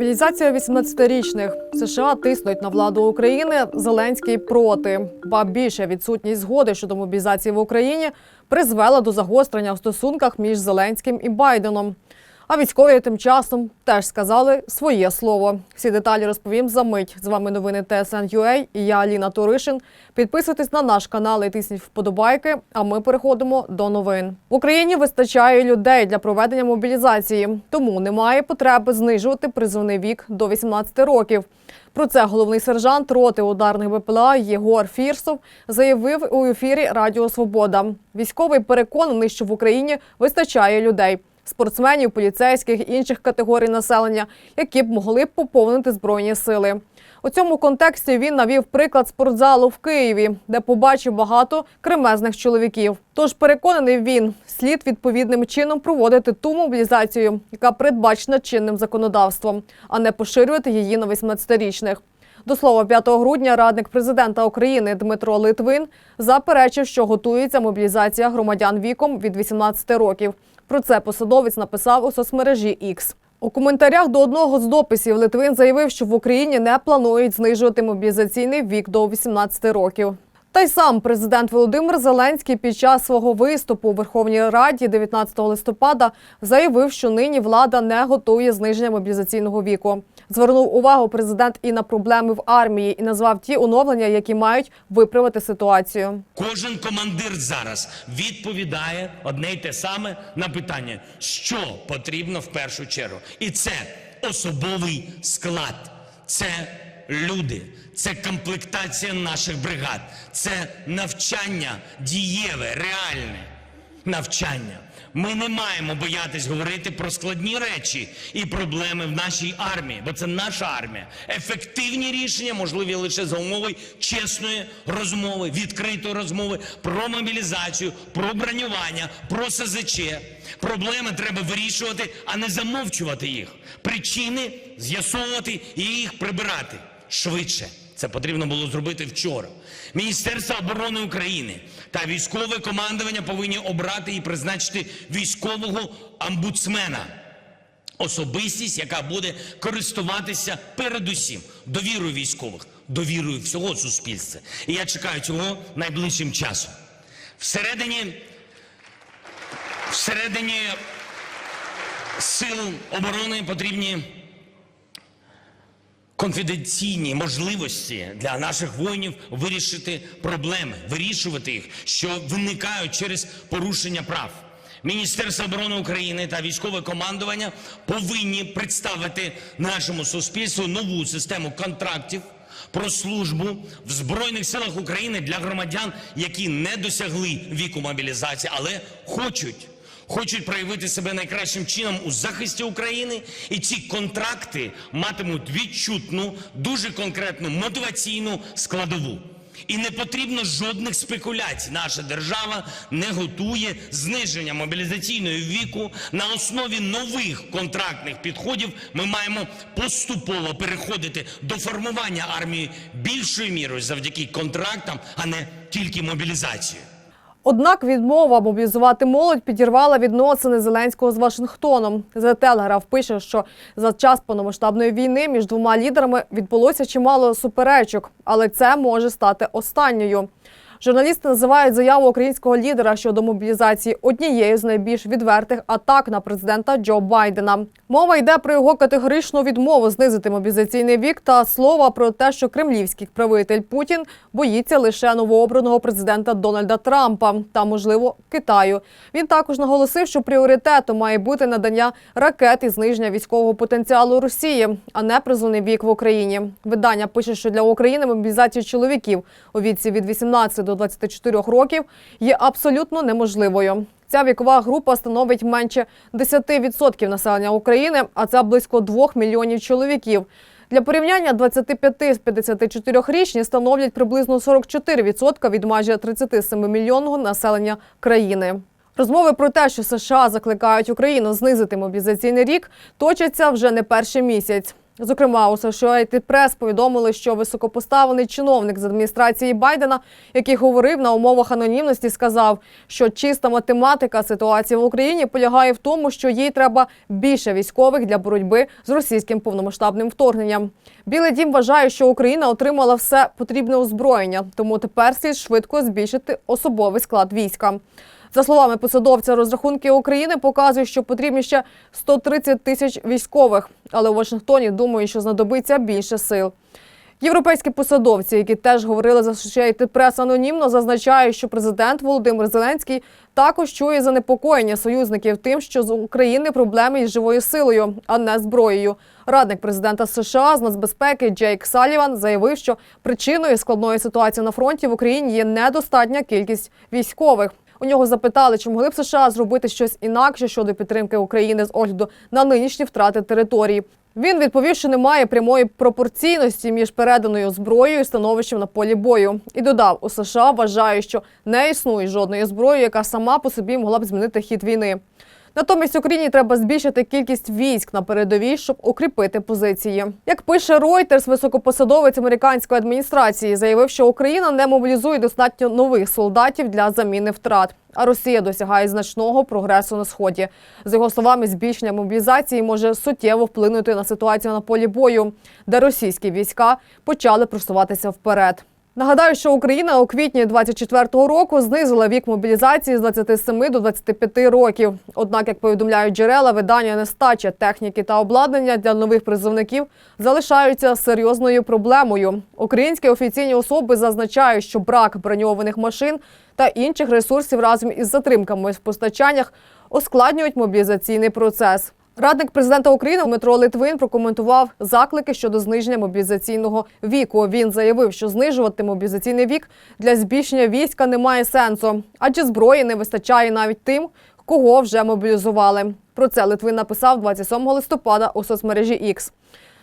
Мобілізація 18-річних. США тиснуть на владу України. Зеленський проти. Ба більше відсутність згоди щодо мобілізації в Україні призвела до загострення в стосунках між Зеленським і Байденом. А військові тим часом теж сказали своє слово. Всі деталі розповім за мить. З вами новини TSN.UA і я Аліна Туришин. Підписуйтесь на наш канал і тисніть вподобайки. А ми переходимо до новин. В Україні вистачає людей для проведення мобілізації, тому немає потреби знижувати призовний вік до 18 років. Про це головний сержант роти ударних БПЛА Єгор Фірсов заявив у ефірі Радіо Свобода. Військовий переконаний, що в Україні вистачає людей спортсменів, поліцейських інших категорій населення, які б могли б поповнити збройні сили. У цьому контексті він навів приклад спортзалу в Києві, де побачив багато кремезних чоловіків. Тож переконаний він, слід відповідним чином проводити ту мобілізацію, яка передбачена чинним законодавством, а не поширювати її на 18-річних. До слова, 5 грудня радник президента України Дмитро Литвин заперечив, що готується мобілізація громадян віком від 18 років. Про це посадовець написав у соцмережі X. У коментарях до одного з дописів Литвин заявив, що в Україні не планують знижувати мобілізаційний вік до 18 років. Та й сам президент Володимир Зеленський під час свого виступу у Верховній Раді 19 листопада заявив, що нині влада не готує зниження мобілізаційного віку. Звернув увагу президент і на проблеми в армії, і назвав ті оновлення, які мають виправити ситуацію. Кожен командир зараз відповідає одне й те саме на питання, що потрібно в першу чергу. І це особовий склад, це люди, це комплектація наших бригад, це навчання дієве, реальне навчання. Ми не маємо боятись говорити про складні речі і проблеми в нашій армії, бо це наша армія. Ефективні рішення можливі лише за умови чесної розмови, відкритої розмови про мобілізацію, про бронювання, про СЗЧ. Проблеми треба вирішувати, а не замовчувати їх. Причини з'ясовувати і їх прибирати швидше. Це потрібно було зробити вчора. Міністерство оборони України та військове командування повинні обрати і призначити військового омбудсмена. Особистість, яка буде користуватися передусім довірою військових, довірою всього суспільства. І я чекаю цього найближчим часом. Всередині, всередині сил оборони потрібні конфіденційні можливості для наших воїнів вирішити проблеми, вирішувати їх, що виникають через порушення прав. Міністерство оборони України та військове командування повинні представити нашому суспільству нову систему контрактів про службу в Збройних силах України для громадян, які не досягли віку мобілізації, але хочуть хочуть проявити себе найкращим чином у захисті України, і ці контракти матимуть відчутну, дуже конкретну мотиваційну складову. І не потрібно жодних спекуляцій. Наша держава не готує зниження мобілізаційного віку на основі нових контрактних підходів. Ми маємо поступово переходити до формування армії більшою мірою завдяки контрактам, а не тільки мобілізацією. Однак відмова мобілізувати молодь підірвала відносини Зеленського з Вашингтоном. The Telegraph пише, що за час повномасштабної війни між двома лідерами відбулося чимало суперечок, але це може стати останньою. Журналісти називають заяву українського лідера щодо мобілізації однією з найбільш відвертих атак на президента Джо Байдена. Мова йде про його категоричну відмову знизити мобілізаційний вік та слова про те, що кремлівський правитель Путін боїться лише новообраного президента Дональда Трампа та, можливо, Китаю. Він також наголосив, що пріоритетом має бути надання ракет і зниження військового потенціалу Росії, а не призовний вік в Україні. Видання пише, що для України мобілізація чоловіків у віці від 18 до 24 років є абсолютно неможливою. Ця вікова група становить менше 10% населення України, а це близько 2 мільйонів чоловіків. Для порівняння 25 з 54-річні становлять приблизно 44% від майже 37 мільйонного населення країни. Розмови про те, що США закликають Україну знизити мобілізаційний рік, точаться вже не перший місяць. Зокрема, у Associated Press повідомили, що високопоставлений чиновник з адміністрації Байдена, який говорив на умовах анонімності, сказав, що чиста математика ситуації в Україні полягає в тому, що їй треба більше військових для боротьби з російським повномасштабним вторгненням. Білий дім вважає, що Україна отримала все потрібне озброєння, тому тепер слід швидко збільшити особовий склад війська. За словами посадовця, розрахунки України показують, що потрібні ще 130 тисяч військових, але у Вашингтоні думають, що знадобиться більше сил. Європейські посадовці, які теж говорили за Associated Press анонімно, зазначають, що президент Володимир Зеленський також чує занепокоєння союзників тим, що з України проблеми із живою силою, а не зброєю. Радник президента США з нацбезпеки Джейк Саліван заявив, що причиною складної ситуації на фронті в Україні є недостатня кількість військових. У нього запитали, чи могли б США зробити щось інакше щодо підтримки України з огляду на нинішні втрати території. Він відповів, що немає прямої пропорційності між переданою зброєю і становищем на полі бою. І додав, у США вважають, що не існує жодної зброї, яка сама по собі могла б змінити хід війни. Натомість Україні треба збільшити кількість військ на передовій, щоб укріпити позиції. Як пише Reuters, високопосадовець американської адміністрації заявив, що Україна не мобілізує достатньо нових солдатів для заміни втрат. А Росія досягає значного прогресу на сході. За його словами, збільшення мобілізації може суттєво вплинути на ситуацію на полі бою, де російські війська почали просуватися вперед. Нагадаю, що Україна у квітні 24-го року знизила вік мобілізації з 27 до 25 років. Однак, як повідомляють джерела, видання нестача техніки та обладнання для нових призовників залишаються серйозною проблемою. Українські офіційні особи зазначають, що брак броньованих машин та інших ресурсів разом із затримками в постачаннях ускладнюють мобілізаційний процес. Радник президента України Дмитро Литвин прокоментував заклики щодо зниження мобілізаційного віку. Він заявив, що знижувати мобілізаційний вік для збільшення війська немає сенсу, адже зброї не вистачає навіть тим, кого вже мобілізували. Про це Литвин написав 27 листопада у соцмережі X.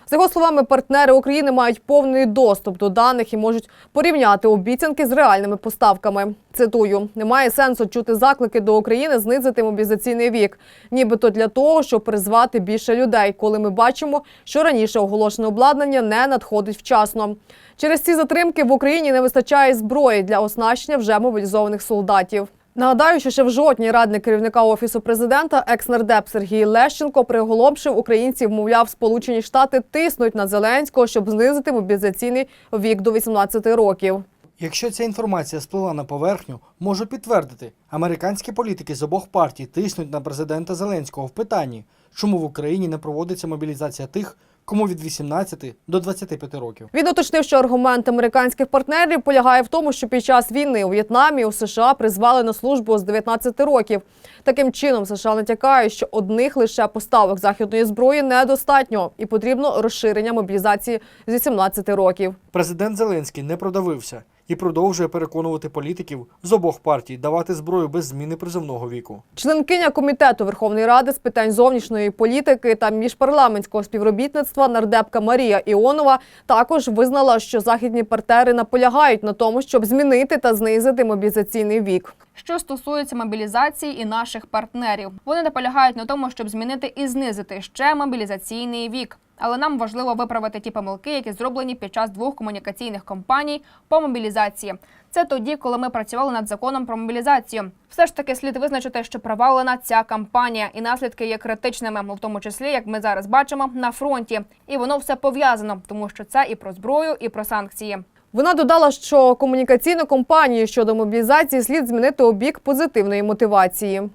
За його словами, партнери України мають повний доступ до даних і можуть порівняти обіцянки з реальними поставками. Цитую: немає сенсу чути заклики до України знизити мобілізаційний вік, нібито для того, щоб призвати більше людей, коли ми бачимо, що раніше оголошене обладнання не надходить вчасно. Через ці затримки в Україні не вистачає зброї для оснащення вже мобілізованих солдатів. Нагадаю, що ще в жовтні радник керівника офісу президента, екс-нардеп Сергій Лещенко, приголомшив українців, мовляв, Сполучені Штати тиснуть на Зеленського, щоб знизити мобілізаційний вік до 18 років. Якщо ця інформація сплила на поверхню, можу підтвердити, американські політики з обох партій тиснуть на президента Зеленського в питанні, чому в Україні не проводиться мобілізація тих, кому від 18 до 25 років. Він уточнив, що аргумент американських партнерів полягає в тому, що під час війни у В'єтнамі у США призвали на службу з 19 років. Таким чином, США натякають, що одних лише поставок західної зброї недостатньо і потрібно розширення мобілізації з 18 років. Президент Зеленський не продавився і продовжує переконувати політиків з обох партій давати зброю без зміни призовного віку. Членкиня комітету Верховної Ради з питань зовнішньої політики та міжпарламентського співробітництва нардепка Марія Іонова також визнала, що західні партнери наполягають на тому, щоб змінити та знизити мобілізаційний вік. Що стосується мобілізації і наших партнерів, вони наполягають на тому, щоб змінити і знизити ще мобілізаційний вік. Але нам важливо виправити ті помилки, які зроблені під час двох комунікаційних кампаній по мобілізації. Це тоді, коли ми працювали над законом про мобілізацію. Все ж таки слід визначити, що провалена ця кампанія, і наслідки є критичними, в тому числі, як ми зараз бачимо, на фронті. І воно все пов'язано, тому що це і про зброю, і про санкції. Вона додала, що комунікаційну кампанію щодо мобілізації слід змінити у бік позитивної мотивації.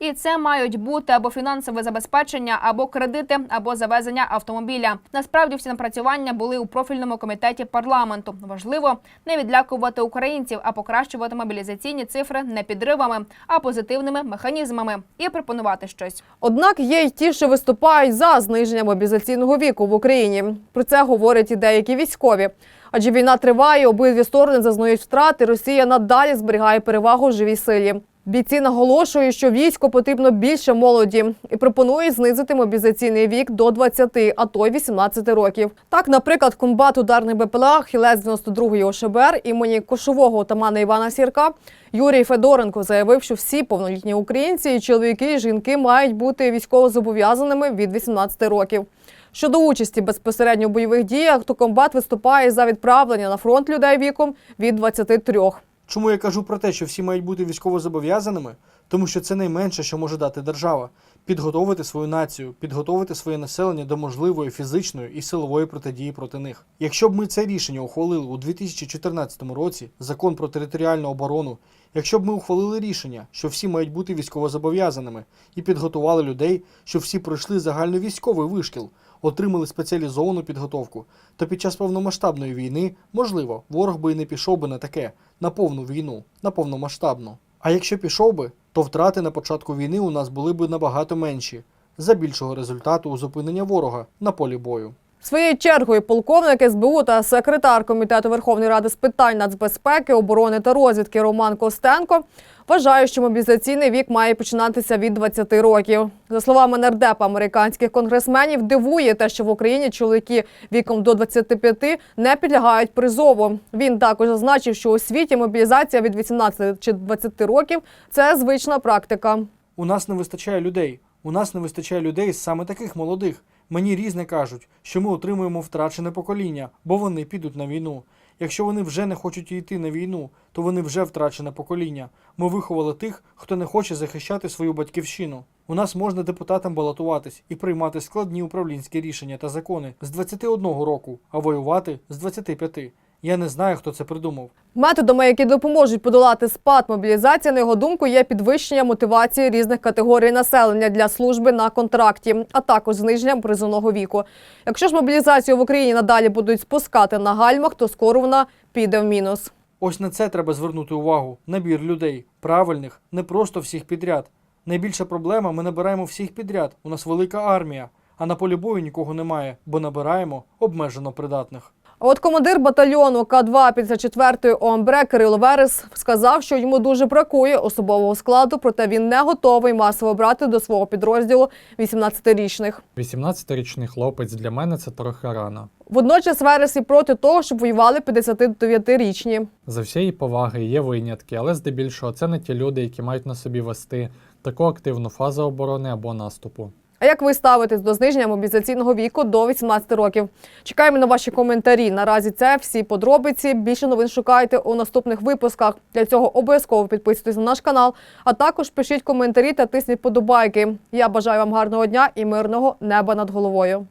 І це мають бути або фінансове забезпечення, або кредити, або завезення автомобіля. Насправді всі напрацювання були у профільному комітеті парламенту. Важливо не відлякувати українців, а покращувати мобілізаційні цифри не підривами, а позитивними механізмами і пропонувати щось. Однак є й ті, що виступають за зниження мобілізаційного віку в Україні. Про це говорять і деякі військові. Адже війна триває, обидві сторони зазнають втрати. Росія надалі зберігає перевагу в живій силі. Бійці наголошують, що війську потрібно більше молоді і пропонують знизити мобілізаційний вік до 20, а то й 18 років. Так, наприклад, комбат ударний БПЛА Хілець 92-ї ОШБР імені кошового отамана Івана Сірка Юрій Федоренко заявив, що всі повнолітні українці, і чоловіки, і жінки мають бути військовозобов'язаними від 18 років. Щодо участі безпосередньо в бойових діях, то комбат виступає за відправлення на фронт людей віком від 23. Чому я кажу про те, що всі мають бути військовозобов'язаними? Тому що це найменше, що може дати держава підготовити свою націю, підготовити своє населення до можливої фізичної і силової протидії проти них. Якщо б ми це рішення ухвалили у 2014 році, закон про територіальну оборону, якщо б ми ухвалили рішення, що всі мають бути військовозобов'язаними, і підготували людей, що всі пройшли загальновійськовий вишкіл, отримали спеціалізовану підготовку, то під час повномасштабної війни, можливо, ворог би і не пішов би на таке, на повну війну, на повномасштабну. А якщо пішов би, то втрати на початку війни у нас були б набагато менші, за більшого результату у зупинення ворога на полі бою. Своєю чергою полковник СБУ та секретар комітету Верховної Ради з питань нацбезпеки, оборони та розвідки Роман Костенко вважає, що мобілізаційний вік має починатися від 20 років. За словами нардепа американських конгресменів, дивує те, що в Україні чоловіки віком до 25 не підлягають призову. Він також зазначив, що у світі мобілізація від 18 чи 20 років це звична практика. У нас не вистачає людей. У нас не вистачає людей саме таких молодих. Мені різне кажуть, що ми отримуємо втрачене покоління, бо вони підуть на війну. Якщо вони вже не хочуть йти на війну, то вони вже втрачене покоління. Ми виховали тих, хто не хоче захищати свою батьківщину. У нас можна депутатам балотуватись і приймати складні управлінські рішення та закони з 21 року, а воювати з 25. Я не знаю, хто це придумав. Методами, які допоможуть подолати спад мобілізації, на його думку, є підвищення мотивації різних категорій населення для служби на контракті, а також зниження призовного віку. Якщо ж мобілізацію в Україні надалі будуть спускати на гальмах, то скоро вона піде в мінус. Ось на це треба звернути увагу. Набір людей, правильних, не просто всіх підряд. Найбільша проблема ми набираємо всіх підряд. У нас велика армія, а на полі бою нікого немає, бо набираємо обмежено придатних. От командир батальйону К2 54-ї ОМБР Кирило Верес сказав, що йому дуже бракує особового складу, проте він не готовий масово брати до свого підрозділу 18-річних. 18-річний хлопець для мене це трохи рано. Водночас Верес і проти того, щоб воювали 59-річні. За всієї поваги є винятки, але здебільшого це не ті люди, які мають на собі вести таку активну фазу оборони або наступу. А як ви ставитесь до зниження мобілізаційного віку до 18 років? Чекаємо на ваші коментарі. Наразі це всі подробиці. Більше новин шукайте у наступних випусках. Для цього обов'язково підписуйтесь на наш канал, а також пишіть коментарі та тисніть подобайки. Я бажаю вам гарного дня і мирного неба над головою.